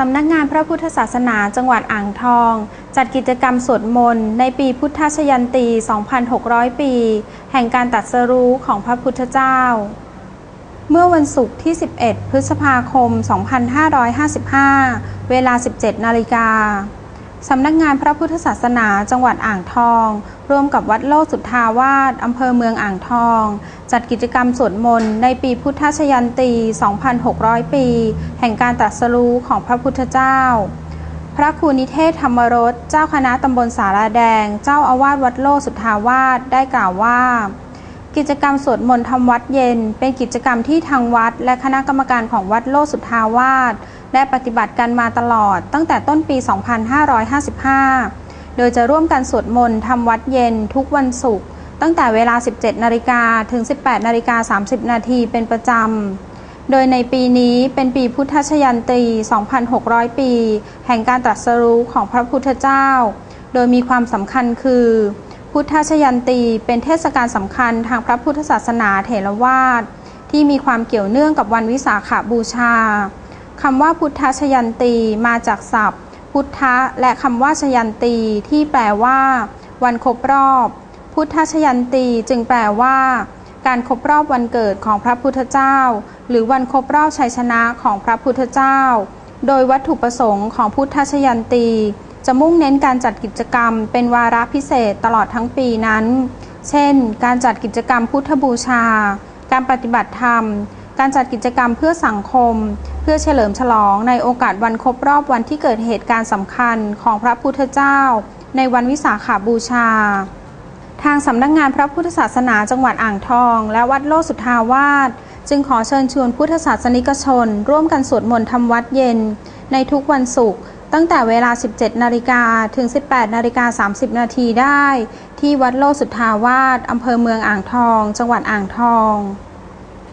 สำนักงานพระพุทธศาสนาจังหวัดอ่างทอง จัดกิจกรรมสวดมนต์ในปีพุทธชยันตี 2,600 ปี แห่งการตัดสรู้ของพระพุทธเจ้า เมื่อวันศุกร์ที่ 11 พฤษภาคม 2555 เวลา 17 นาฬิกาสำนักงานพระพุทธศาสนาจังหวัดอ่างทอง ร่วมกับวัดโลกสุทธาวาสอำเภอเมืองอ่างทอง จัดกิจกรรมสวดมนต์ในปีพุทธชยันตี 2,600 ปี แห่งการตรัสรู้ของพระพุทธเจ้า พระครูนิเทศธรรมรส เจ้าคณะตำบลสาราแดง เจ้าอาวาสวัดโลสุทธาวาสได้กล่าวว่า กิจกรรมสวดมนต์ทำวัดเย็น เป็นกิจกรรมที่ทางวัด และคณะกรรมการของวัดโลสุทธาวาสได้ปฏิบัติกันมาตลอด ตั้งแต่ต้นปี 2555 โดยจะร่วมกันสวดมนต์ทำวัดเย็นทุกวันศุกร์ ตั้งแต่เวลา 17 นาฬิกาถึง 18 นาฬิกา 30 นาทีเป็นประจำ โดยในปีนี้เป็นปีพุทธชยันตี 2,600 ปี แห่งการตรัสรู้ของพระพุทธเจ้า โดยมีความสำคัญคือ พุทธชยันตีเป็นเทศกาลสำคัญทางพระพุทธศาสนาเถรวาทที่มีความเกี่ยวเนื่องกับวันวิสาขบูชาคำว่าพุทธชยันตีมาจากศัพท์ พุทธะและคำว่าชยันตีที่แปลว่า วันครบรอบ พุทธชยันตีจึงแปลว่า การครบรอบวันเกิดของพระพุทธเจ้า หรือวันครบรอบชัยชนะของพระพุทธเจ้า โดยวัตถุประสงค์ของพุทธชยันตี จะมุ่งเน้นการจัดกิจกรรม เป็นวาระพิเศษตลอดทั้งปีนั้น เช่น การจัดกิจกรรมพุทธบูชา การปฏิบัติธรรม การจัดกิจกรรมเพื่อสังคม เพื่อเฉลิมฉลองในโอกาสวันครบรอบวันที่เกิดเหตุการณ์สำคัญของพระพุทธเจ้า ในวันวิสาขาบูชา ทางสำนักงานพระพุทธศาสนาจังหวัดอ่างทอง และวัดโลสุทธาวาสจึงขอเชิญชวนพุทธศาสนิกชน ร่วมกันสวดมนต์ทำวัดเย็น ในทุกวันศุกร์ตั้งแต่เวลา 17 นาฬิกาถึง 18 นาฬิกา 30 นาทีได้ ที่วัดโลสุทธาวาสอำเภอเมืองอ่างทอง จังหวัดอ่างทอง